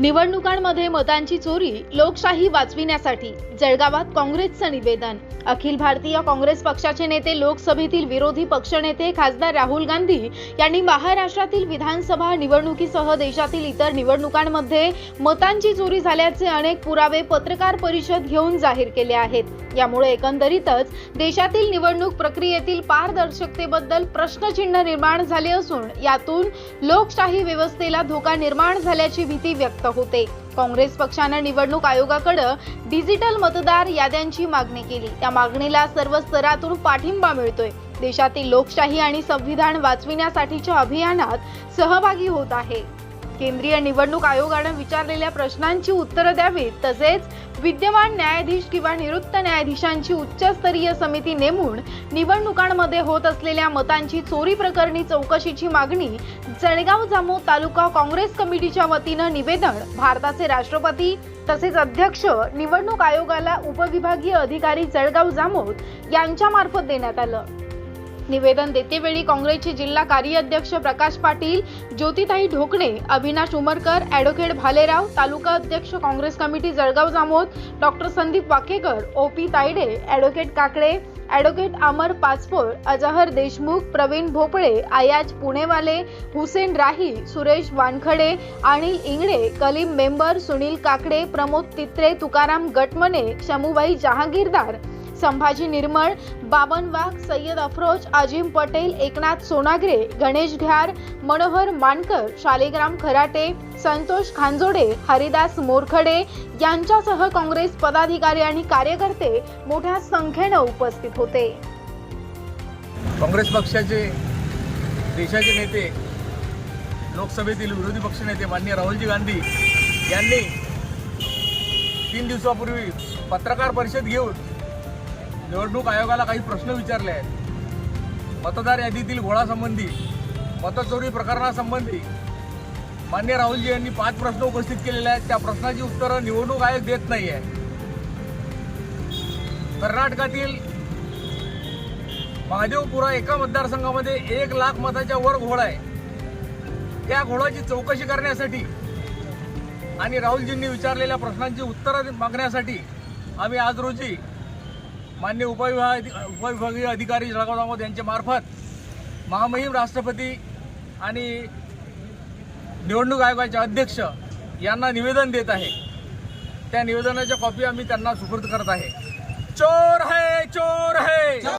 निवडणुकांमध्ये मतांची चोरी लोकशाही वाचविण्यासाठी जळगावात काँग्रेसचं निवेदन. अखिल भारतीय काँग्रेस पक्षाचे नेते लोकसभेतील विरोधी पक्षनेते खासदार राहुल गांधी यांनी महाराष्ट्रातील विधानसभा निवडणुकीसह देशातील इतर निवडणुकांमध्ये मतांची चोरी झाल्याचे अनेक पुरावे पत्रकार परिषद घेऊन जाहीर केले आहेत. यामुळे एकंदरीतच देशातील निवडणूक प्रक्रियेतील पारदर्शकतेबद्दल प्रश्नचिन्ह निर्माण झाले असून यातून लोकशाही व्यवस्थेला धोका निर्माण झाल्याची भीती व्यक्त होते. काँग्रेस पक्षानं निवडणूक आयोगाकडे डिजिटल मतदार याद्यांची मागणी केली. त्या मागणीला सर्व स्तरातून पाठिंबा मिळतोय. देशातील लोकशाही आणि संविधान वाचविण्यासाठीच्या अभियानात सहभागी होत आहे. केंद्रीय निवडणूक आयोगानं विचारलेल्या प्रश्नांची उत्तरं द्यावीत तसेच विद्यमान न्यायाधीश किंवा निवृत्त न्यायाधीशांची उच्चस्तरीय समिती नेमून निवडणुकांमध्ये होत असलेल्या मतांची चोरी प्रकरणी चौकशीची मागणी जळगाव जामो तालुका काँग्रेस कमिटीच्या वतीनं निवेदन भारताचे राष्ट्रपती तसेच अध्यक्ष निवडणूक आयोगाला उपविभागीय अधिकारी जळगाव जामोद यांच्यामार्फत देण्यात आलं. निवेदन देतेवेळी काँग्रेसचे जिल्हा कार्याध्यक्ष प्रकाश पाटील ज्योतिताई ढोकणे अविनाश उमरकर ॲडव्होकेट भालेराव तालुका अध्यक्ष Congress committee Jalgaon Jamod doctor Sandeep Wakekar OP Tayde advocate Kakade advocate Amar Pachpol Azhar Deshmukh Praveen Bhople Ayaz Punewale Hussain Rahi Suresh Wankhade Anil Ingde Kaleem member Sunil Kakade Pramod Titre Tukaram Gatmane Shamubai Jahagirdar Sambhaji Nirmal Baban Wagh Syed Afroz Azim Patel Eknath सोनाग्रे Ganesh घ्यार Manohar मानकर शालिग्राम खराटे संतोष खांजोडे हरिदास मोरखडे यांच्यासह काँग्रेस पदाधिकारी आणि कार्यकर्ते मोठ्या संख्येनं उपस्थित होते. काँग्रेस पक्षाचे देशाचे नेते लोकसभेतील विरोधी पक्षनेते माननीय राहुलजी गांधी यांनी तीन दिवसापूर्वी पत्रकार परिषद घेऊन निवडणूक आयोगाला काही प्रश्न विचारले आहेत. मतदार यादीतील घोळासंबंधी मतचोरी प्रकरणासंबंधी मान्य राहुलजी यांनी पाच प्रश्न उपस्थित केलेले आहेत. त्या प्रश्नाची उत्तरं निवडणूक आयोग देत नाही आहे कर्नाटकातील महादेवपुरा एका मतदारसंघामध्ये एक लाख मताच्या वर घोळा आहे. त्या घोळाची चौकशी करण्यासाठी आणि राहुलजींनी विचारलेल्या प्रश्नांची उत्तरं मागण्यासाठी आम्ही आज रोजी मान्य उपविभाग उपविभागीय अधिकारी जळगाव दामोद यांच्या मार्फत महामहिम राष्ट्रपती आणि निवडणूक आयोगाचे अध्यक्ष यांना निवेदन देत आहे. त्या निवेदनाच्या कॉपी आम्ही त्यांना सुपूर्द करत आहे. चोर है चोर है!